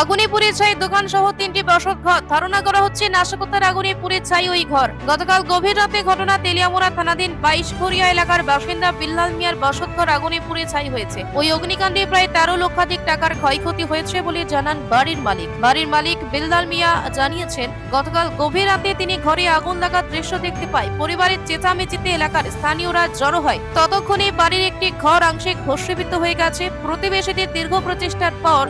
আগুনে পুড়ে ছাই দোকান সহ তিনটি বসত ঘর। ধারণা করা হচ্ছে নাশকতার আগুনে পুড়ে ছাই ওই ঘর। গতকাল গভীর রাতে ঘটনা তেলিয়ামোড়া থানাধীন বাইশ ঘরিয়া এলাকার বাসিন্দা বিল্লাল মিয়ার বসত ঘর আগুনে পুড়ে ছাই হয়েছে। ওই অগ্নিকাণ্ডে প্রায় তেরো লক্ষাধিক টাকার ক্ষয়ক্ষতি হয়েছে বলে জানান বাড়ির মালিক। বাড়ির মালিক বিল্লাল মিয়া জানিয়েছেন, গতকাল গভীর রাতে তিনি ঘরে আগুন লাগার দৃশ্য দেখতে পায়। পরিবারের চেঁচামেচিতে এলাকার স্থানীয়রা জড়ো হয়। ততক্ষণে বাড়ির একটি ঘর আংশিক ভস্মীভূত হয়ে গেছে। প্রতিবেশীদের দীর্ঘ প্রচেষ্টার পর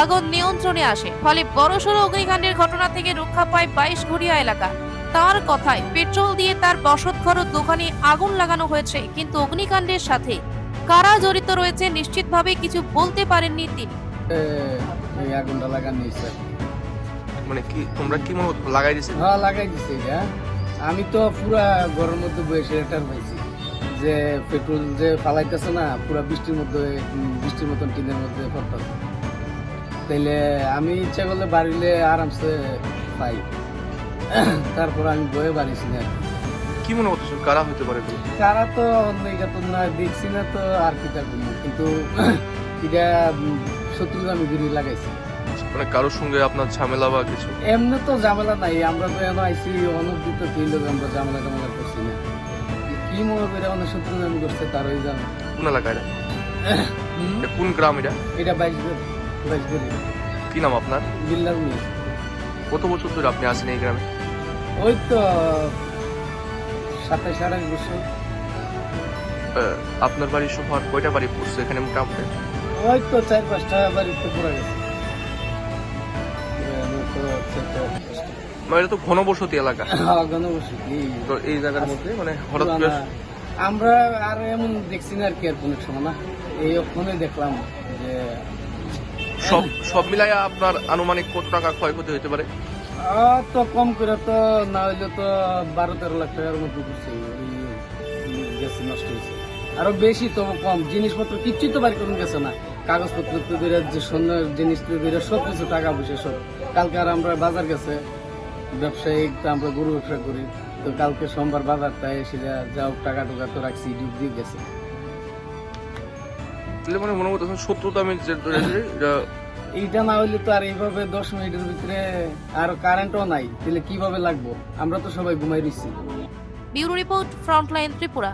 আগুন নিয়ন্ত্রণে আসে ফলে বড়সড় অগ্নিকাণ্ডের ঘটনা থেকে রক্ষা পায় বাইশ ঘড়িয়া এলাকা। তার কথায় পেট্রোল দিয়ে তার বসতঘর ও দোকানে আগুন লাগানো হয়েছে কিন্তু অগ্নিকাণ্ডের সাথে কারা জড়িত রয়েছে নিশ্চিতভাবে কিছু বলতে পারেননি তিনি। এই আগুনটা লাগানো হয়েছে মানে কি তোমরা কি মনে লাগাই দিছে? হ্যাঁ লাগাই দিছে এটা। আমি তো পুরা ঘরের মধ্যে বসে এটার পাইছি যে পেট্রোল যে ফালাইতেছে না পুরা বৃষ্টির মধ্যে বৃষ্টির মতন টিনের মধ্যে পড়তেছে। তাইলে আমি ইচ্ছা করলে বাড়িলে আরামসে পাই তারপর আমি বয়ে বাড়িছি না কি মনে হতো কারা হইতে পারে? তারা তো এটা তো না দেখছি না তো আর কি তা করব। কিন্তু এটা উম, শত্রুর আমি গুড়ি লাগাইছি। মানে কারোর সঙ্গে আপনার ঝামেলা বা কিছু? এমনি তো ঝামেলা নাই। আমরা তো এখন আইসি অনুদ্দিত ফিল্ড আমরা ঝামেলা টামেলা করছি না। কি মনে করে অনেক শত্রু আমি করছে তারই জানো। কোন এলাকায় এটা? এটা কোন গ্রাম এটা? এটা বাইশ কি নাম আপনার? বিল্লাল মিয়া। কত বছর ধরে আপনি আসেন এই গ্রামে? ওই তো সাতাশ আঠাশ বছর। আপনার বাড়ির সহ আর কয়টা বাড়ি পড়ছে এখানে মোটামুটি? ওই তো চার পাঁচটা পড়ে গেছে। আমি তো। মানে এটা তো ঘনবসতি এলাকা। হ্যাঁ, তো এই জায়গার মধ্যে মানে হঠাৎ করে আমরা আর এমন দেখছি না আর কি আর কোনো সময় না। এই ওখানে দেখলাম যে সব সব মিলাই আপনার আনুমানিক কত টাকা ক্ষয়ক্ষতি হতে পারে? তো কম করে তো না হইলে তো বারো তেরো লাখ টাকার মতো করছে। গেছে, নষ্ট হয়েছে আরও বেশি তো কম। জিনিসপত্র কিচ্ছুই তো বাড়ি করুন গেছে না। কাগজপত্র তো যে সোনার জিনিস তো সব কিছু টাকা পয়সা সব। কালকে আর আমরা বাজার গেছে। ব্যবসায়িক তো আমরা গরু ব্যবসা করি। তো কালকে সোমবার বাজারটা এসে যাও টাকা টুকা তো রাখছি, ডুব দিয়ে গেছে। তাহলে মানে মনে করতেছেন শত্রুতা আমি যে ধরেছি, এটা এইটা না হইলে তো আর এইভাবে দশ মিনিটের ভিতরে আর কারেন্টও নাই। তাহলে কীভাবে লাগবো? আমরা তো সবাই ঘুমাই দিচ্ছি ব্যুরো রিপোর্ট ফ্রন্টলাইন ত্রিপুরা।